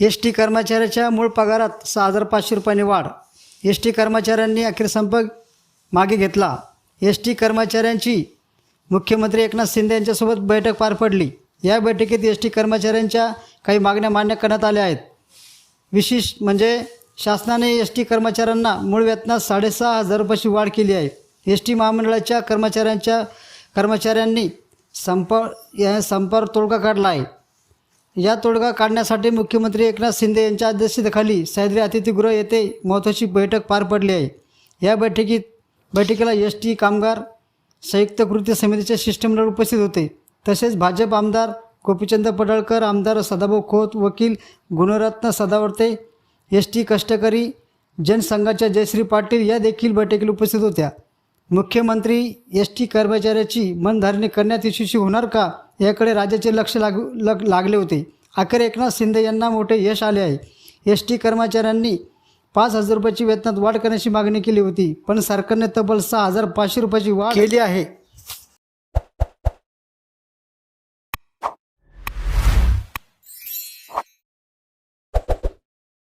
S T कर्मचाऱ्याच्या मूळ पगारात सहा हजार पाचशे रुपयांनी वाढ. एस टी कर्मचाऱ्यांनी अखेर संप मागे घेतला. एस टी कर्मचाऱ्यांची मुख्यमंत्री एकनाथ शिंदे यांच्यासोबत बैठक पार पडली. या बैठकीत एस टी कर्मचाऱ्यांच्या काही मागण्या मान्य करण्यात आल्या आहेत. विशेष म्हणजे शासनाने एस टी कर्मचाऱ्यांना मूळ वेतनात साडेसहा हजार रुपयाची वाढ केली आहे. एस टी महामंडळाच्या कर्मचाऱ्यांच्या कर्मचाऱ्यांनी संप या संपावर तोडगा काढला आहे. या तोडगा काढण्यासाठी मुख्यमंत्री एकनाथ शिंदे यांच्या अध्यक्षतेखाली सह्याद्री अतिथीगृह येथे महत्त्वाची बैठक पार पडली आहे. या बैठकीत बैठकीला एस टी कामगार संयुक्त कृती समितीचे शिष्टमंडळ उपस्थित होते. तसेच भाजप आमदार गोपीचंद पडळकर आमदार सदाभाऊ खोत वकील गुणरत्न सदावर्ते एस टी कष्टकरी जनसंघाच्या जयश्री पाटील या देखील बैठकीला उपस्थित होत्या. मुख्यमंत्री एस टी कर्मचाऱ्याची मनधारणी करण्यात यशस्वी होणार का याकडे राज्याचे लक्ष लागू लग लागले होते. अखेर एकनाथ शिंदे यांना मोठे यश आले आहे. एस टी कर्मचाऱ्यांनी पाच हजार रुपयाची वेतनात वाढ करण्याची मागणी केली होती. पण सरकारने तब्बल सहा हजार पाचशे रुपयाची वाढ केली आहे.